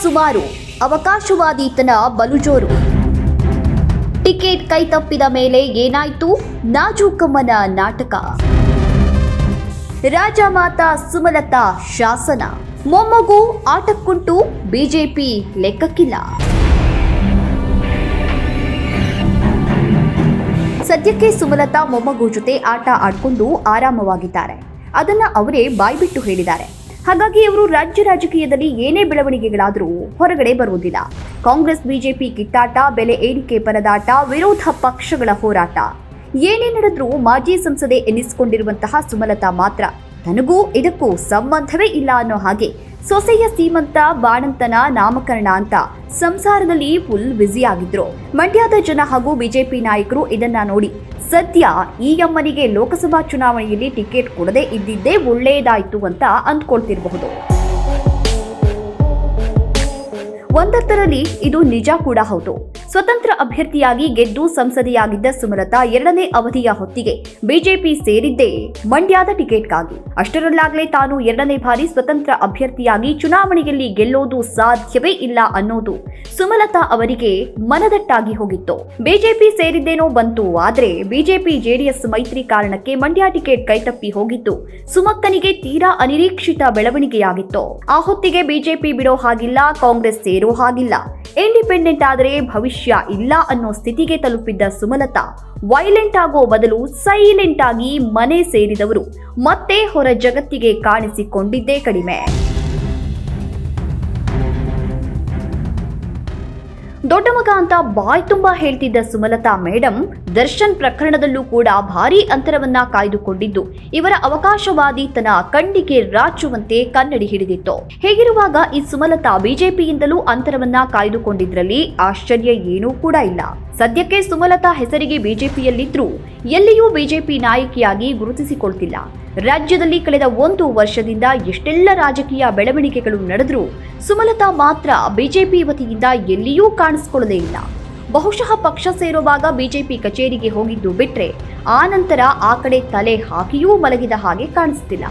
ಸುಮಾರು ಅವಕಾಶವಾದಿತನ ಬಲುಜೋರು. ಟಿಕೆಟ್ ಕೈತಪ್ಪಿದ ಮೇಲೆ ಏನಾಯ್ತು? ನಾಜೂಕಮ್ಮನ ನಾಟಕ. ರಾಜಮಾತಾ ಸುಮಲತಾ ಶಾಸನ. ಮೊಮ್ಮಗು ಆಟಕ್ಕುಂಟು, ಬಿಜೆಪಿ ಲೆಕ್ಕಕ್ಕಿಲ್ಲ. ಸದ್ಯಕ್ಕೆ ಸುಮಲತಾ ಮೊಮ್ಮಗು ಜೊತೆ ಆಟ ಆಡ್ಕೊಂಡು ಆರಾಮವಾಗಿದ್ದಾರೆ. ಅದನ್ನ ಅವರೇ ಬಾಯ್ಬಿಟ್ಟು ಹೇಳಿದ್ದಾರೆ. ಹಾಗಾಗಿ ಇವರು ರಾಜ್ಯ ರಾಜಕೀಯದಲ್ಲಿ ಏನೇ ಬೆಳವಣಿಗೆಗಳಾದರೂ ಹೊರಗಡೆ ಬರುವುದಿಲ್ಲ. ಕಾಂಗ್ರೆಸ್, ಬಿಜೆಪಿ ಕಿತ್ತಾಟ, ಬೆಲೆ ಏರಿಕೆ ಪರದಾಟ, ವಿರೋಧ ಪಕ್ಷಗಳ ಹೋರಾಟ. ಏನೇ ನಡೆದರೂ ಮಾಜಿ ಸಂಸದೆ ಎನ್ನಿಸಿಕೊಂಡಿರುವಂತಹ ಸುಮಲತಾ ಮಾತ್ರ. ತನಗೂ ಇದಕ್ಕೂ ಸಂಬಂಧವೇ ಇಲ್ಲ ಅನ್ನೋ ಹಾಗೆ ಸೊಸೆಯ ಸೀಮಂತ ಬಾಣಂತನ ನಾಮಕರಣ ಅಂತ. ಸಂಸಾರದಲ್ಲಿ ಫುಲ್ ಬ್ಯುಸಿ ಆಗಿದ್ರು. ಮಂಡ್ಯದ ಜನ ಹಾಗೂ ಬಿಜೆಪಿ ನಾಯಕರು ಇದನ್ನ ನೋಡಿ. ಸದ್ಯ ಈ ಅಮ್ಮನಿಗೆ ಲೋಕಸಭಾ ಚುನಾವಣೆಯಲ್ಲಿ ಟಿಕೆಟ್ ಕೊಡದೇ ಇದ್ದಿದ್ದೇ ಒಳ್ಳೆಯದಾಯಿತು ಅಂತ ಅಂದ್ಕೊಳ್ತಿರಬಹುದು. ಒಂದತ್ತರಲ್ಲಿ ಇದು ನಿಜ ಕೂಡ ಹೌದು. ಸ್ವತಂತ್ರ ಅಭ್ಯರ್ಥಿಯಾಗಿ ಗೆದ್ದು ಸಂಸದೆಯಾಗಿದ್ದ ಸುಮಲತಾ ಎರಡನೇ ಅವಧಿಯ ಹೊತ್ತಿಗೆ ಬಿಜೆಪಿ ಸೇರಿದ್ದೇ ಮಂಡ್ಯದ ಟಿಕೆಟ್ಗಾಗಿ. ಅಷ್ಟರಲ್ಲಾಗಲೇ ತಾನು ಎರಡನೇ ಬಾರಿ ಸ್ವತಂತ್ರ ಅಭ್ಯರ್ಥಿಯಾಗಿ ಚುನಾವಣೆಯಲ್ಲಿ ಗೆಲ್ಲೋದು ಸಾಧ್ಯವೇ ಇಲ್ಲ ಅನ್ನೋದು ಸುಮಲತಾ ಅವರಿಗೆ ಮನದಟ್ಟಾಗಿ ಹೋಗಿತ್ತು. ಬಿಜೆಪಿ ಸೇರಿದ್ದೇನೋ ಬಂತು, ಆದರೆ ಬಿಜೆಪಿ ಜೆಡಿಎಸ್ ಮೈತ್ರಿ ಕಾರಣಕ್ಕೆ ಮಂಡ್ಯ ಟಿಕೆಟ್ ಕೈತಪ್ಪಿ ಹೋಗಿತ್ತು ಸುಮಕ್ಕನಿಗೆ ತೀರಾ ಅನಿರೀಕ್ಷಿತ ಬೆಳವಣಿಗೆಯಾಗಿತ್ತು. ಆ ಹೊತ್ತಿಗೆ ಬಿಜೆಪಿ ಬಿಡೋ ಹಾಗಿಲ್ಲ, ಕಾಂಗ್ರೆಸ್ ಸೇರೋ ಹಾಗಿಲ್ಲ. ಇಂಡಿಪೆಂಡೆಂಟ್ ಆದರೆ ಭವಿಷ್ಯ ಇಲ್ಲ ಅನ್ನೋ ಸ್ಥಿತಿಗೆ ತಲುಪಿದ್ದ ಸುಮಲತಾ ವೈಲೆಂಟ್ ಆಗೋ ಬದಲು ಸೈಲೆಂಟ್ ಆಗಿ ಮನೆ ಸೇರಿದವರು, ಮತ್ತೆ ಹೊರ ಜಗತ್ತಿಗೆ ಕಾಣಿಸಿಕೊಂಡಿದ್ದೇ ಕಡಿಮೆ. ದೊಡ್ಡ ಮಗ ಅಂತ ಬಾಯ್ ತುಂಬಾ ಹೇಳ್ತಿದ್ದ ಸುಮಲತಾ ಮೇಡಮ್ ದರ್ಶನ್ ಪ್ರಕರಣದಲ್ಲೂ ಕೂಡ ಭಾರಿ ಅಂತರವನ್ನ ಕಾಯ್ದುಕೊಂಡಿದ್ದು. ಇವರ ಅವಕಾಶವಾದಿತನ ಕಣ್ಣಿಗೆ ರಾಚುವಂತೆ ಕನ್ನಡಿ ಹಿಡಿದಿತ್ತು. ಹೇಗಿರುವಾಗ ಈ ಸುಮಲತಾ ಬಿಜೆಪಿಯಿಂದಲೂ ಅಂತರವನ್ನ ಕಾಯ್ದುಕೊಂಡಿದ್ರಲ್ಲಿ ಆಶ್ಚರ್ಯ ಏನೂ ಕೂಡ ಇಲ್ಲ. ಸದ್ಯಕ್ಕೆ ಸುಮಲತಾ ಹೆಸರಿಗೆ ಬಿಜೆಪಿಯಲ್ಲಿದ್ದರೂ ಎಲ್ಲಿಯೂ ಬಿಜೆಪಿ ನಾಯಕಿಯಾಗಿ ಗುರುತಿಸಿಕೊಳ್ತಿಲ್ಲ. ರಾಜ್ಯದಲ್ಲಿ ಕಳೆದ ಒಂದು ವರ್ಷದಿಂದ ಎಷ್ಟೆಲ್ಲ ರಾಜಕೀಯ ಬೆಳವಣಿಗೆಗಳು ನಡೆದರೂ ಸುಮಲತಾ ಮಾತ್ರ ಬಿಜೆಪಿ ವತಿಯಿಂದ ಎಲ್ಲಿಯೂ ಕಾಣಿಸಿಕೊಳ್ಳದೇ ಇಲ್ಲ. ಬಹುಶಃ ಪಕ್ಷ ಸೇರುವಾಗ ಬಿಜೆಪಿ ಕಚೇರಿಗೆ ಹೋಗಿದ್ದು ಬಿಟ್ಟರೆ ಆ ನಂತರ ಆ ಕಡೆ ತಲೆ ಹಾಕಿಯೂ ಮಲಗಿದ ಹಾಗೆ ಕಾಣಿಸ್ತಿಲ್ಲ.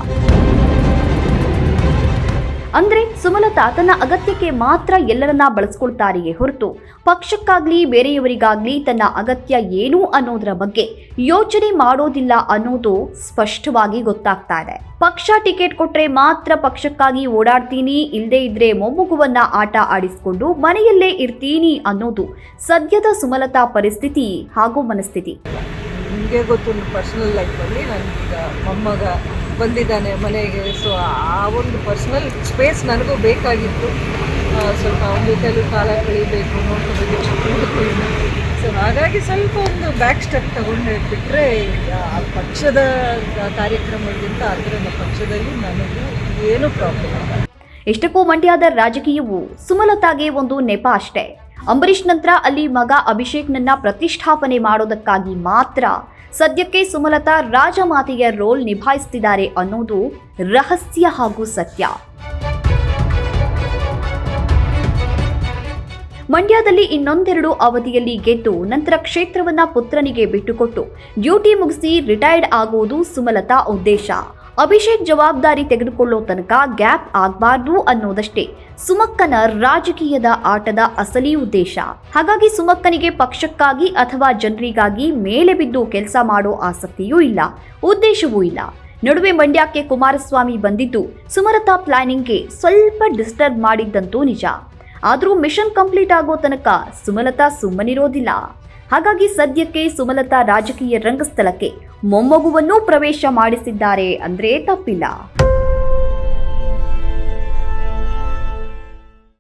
ಅಂದ್ರೆ ಸುಮಲತಾ ತನ್ನ ಅಗತ್ಯಕ್ಕೆ ಮಾತ್ರ ಎಲ್ಲರನ್ನ ಬಳಸ್ಕೊಳ್ತಾರೆಯೇ ಹೊರತು ಪಕ್ಷಕ್ಕಾಗ್ಲಿ, ಬೇರೆಯವರಿಗಾಗ್ಲಿ ತನ್ನ ಅಗತ್ಯ ಏನು ಅನ್ನೋದರ ಬಗ್ಗೆ ಯೋಚನೆ ಮಾಡೋದಿಲ್ಲ ಅನ್ನೋದು ಸ್ಪಷ್ಟವಾಗಿ ಗೊತ್ತಾಗ್ತಾ ಇದೆ. ಪಕ್ಷ ಟಿಕೆಟ್ ಕೊಟ್ರೆ ಮಾತ್ರ ಪಕ್ಷಕ್ಕಾಗಿ ಓಡಾಡ್ತೀನಿ ಇಲ್ಲದೆ ಇದ್ರೆ ಮೊಮ್ಮಗುವನ್ನ ಆಟ ಆಡಿಸ್ಕೊಂಡು ಮನೆಯಲ್ಲೇ ಇರ್ತೀನಿ ಅನ್ನೋದು ಸದ್ಯದ ಸುಮಲತಾ ಪರಿಸ್ಥಿತಿ ಹಾಗೂ ಮನಸ್ಥಿತಿ. ನಿಮಗೆ ಗೊತ್ತು ಪರ್ಸನಲ್ ಲೈಫಲ್ಲಿ ನನಗೀಗ ಮೊಮ್ಮಗ ಬಂದಿದ್ದಾನೆ ಮನೆಗೆ. ಸೊ ಆ ಒಂದು ಪರ್ಸ್ನಲ್ ಸ್ಪೇಸ್ ನನಗೂ ಬೇಕಾಗಿತ್ತು. ಸ್ವಲ್ಪ ಅವನ ಜೊತೆಲೂ ಕಾಲ ಕಳೀಬೇಕು ನೋಡ್ಕೋಬೇಕು ಸೊ ಹಾಗಾಗಿ ಸ್ವಲ್ಪ ಒಂದು ಬ್ಯಾಕ್ ಸ್ಟೆಪ್ ತಗೊಂಡು ಬಿಟ್ಟರೆ ಆ, ಪಕ್ಷದ ಕಾರ್ಯಕ್ರಮಕ್ಕಿಂತ ಅದರ ಪಕ್ಷದಲ್ಲಿ ನನಗೂ ಏನೂ ಪ್ರಾಬ್ಲಮ್ ಇಲ್ಲ. ಎಷ್ಟಕ್ಕೂ ಮಂಡ್ಯದ ರಾಜಕೀಯವು ಸುಮಲತಾಗೆ ಒಂದು ನೆಪ ಅಷ್ಟೇ. ಅಂಬರೀಷ್ ನಂತರ ಅಲ್ಲಿ ಮಗ ಅಭಿಷೇಕ್ನನ್ನ ಪ್ರತಿಷ್ಠಾಪನೆ ಮಾಡೋದಕ್ಕಾಗಿ ಮಾತ್ರ. ಸದ್ಯಕ್ಕೆ ಸುಮಲತಾ ರಾಜಮಾತೆಯ ರೋಲ್ ನಿಭಾಯಿಸ್ತಿದ್ದಾರೆ ಅನ್ನೋದು ರಹಸ್ಯ ಹಾಗೂ ಸತ್ಯ. ಮಂಡ್ಯದಲ್ಲಿ ಇನ್ನೊಂದೆರಡು ಅವಧಿಯಲ್ಲಿ ಗೆದ್ದು ನಂತರ ಕ್ಷೇತ್ರವನ್ನ ಪುತ್ರನಿಗೆ ಬಿಟ್ಟುಕೊಟ್ಟು ಡ್ಯೂಟಿ ಮುಗಿಸಿ ರಿಟೈರ್ಡ್ ಆಗುವುದು ಸುಮಲತಾ ಉದ್ದೇಶ. ಅಭಿಷೇಕ್ ಜವಾಬ್ದಾರಿ ತೆಗೆದುಕೊಳ್ಳೋ ತನಕ ಗ್ಯಾಪ್ ಆಗಬಾರ್ದು ಅನ್ನೋದಷ್ಟೇ. ಸುಮಕ್ಕನ ರಾಜಕೀಯದ ಆಟದ ಅಸಲಿ ಉದ್ದೇಶ. ಹಾಗಾಗಿ ಸುಮಕ್ಕನಿಗೆ ಪಕ್ಷಕ್ಕಾಗಿ ಅಥವಾ ಜನರಿಗಾಗಿ ಮೇಲೆ ಬಿದ್ದು ಕೆಲಸ ಮಾಡೋ ಆಸಕ್ತಿಯೂ ಇಲ್ಲ, ಉದ್ದೇಶವೂ ಇಲ್ಲ. ನಡುವೆ ಮಂಡ್ಯಕ್ಕೆ ಕುಮಾರಸ್ವಾಮಿ ಬಂದಿದ್ದು ಸುಮಲತಾ ಪ್ಲಾನಿಂಗ್ಗೆ ಸ್ವಲ್ಪ ಡಿಸ್ಟರ್ಬ್ ಮಾಡಿದ್ದಂತೂ ನಿಜ. ಆದರೂ ಮಿಷನ್ ಕಂಪ್ಲೀಟ್ ಆಗೋ ತನಕ ಸುಮಲತಾ ಸುಮ್ಮನಿರೋದಿಲ್ಲ. ಹಾಗಾಗಿ ಸದ್ಯಕ್ಕೆ ಸುಮಲತಾ ರಾಜಕೀಯ ರಂಗಸ್ಥಳಕ್ಕೆ ಮೊಮ್ಮಗುವನ್ನೂ ಪ್ರವೇಶ ಮಾಡಿಸಿದ್ದಾರೆ ಅಂದ್ರೆ ತಪ್ಪಿಲ್ಲ.